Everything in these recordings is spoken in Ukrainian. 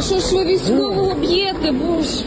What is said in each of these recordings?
що ж ви військового б'єте, боже?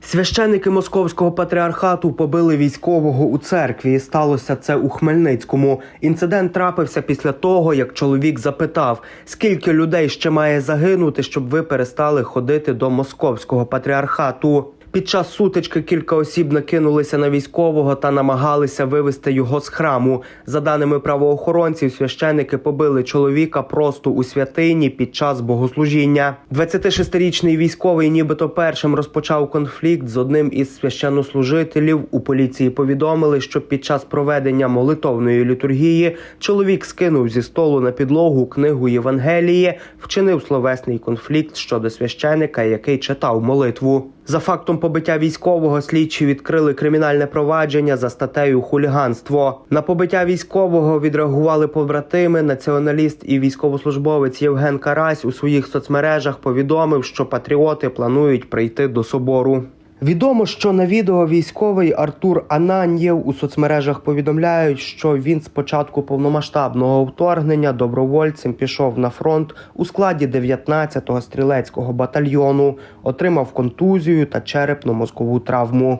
Священники московського патріархату побили військового у церкві. Сталося це у Хмельницькому. Інцидент трапився після того, як чоловік запитав, скільки людей ще має загинути, щоб ви перестали ходити до московського патріархату. Під час сутички кілька осіб накинулися на військового та намагалися вивести його з храму. За даними правоохоронців, священики побили чоловіка просто у святині під час богослужіння. 26-річний військовий, нібито першим розпочав конфлікт з одним із священнослужителів. У поліції повідомили, що під час проведення молитовної літургії чоловік скинув зі столу на підлогу книгу Євангелії, вчинив словесний конфлікт щодо священика, який читав молитву. За фактом побиття військового слідчі відкрили кримінальне провадження за статтею хуліганство. На побиття військового відреагували побратими. Націоналіст і військовослужбовець Євген Карась у своїх соцмережах повідомив, що патріоти планують прийти до собору. Відомо, що на відео військовий Артур Ананьєв у соцмережах повідомляють, що він з початку повномасштабного вторгнення добровольцем пішов на фронт у складі 19-го стрілецького батальйону, отримав контузію та черепно-мозкову травму.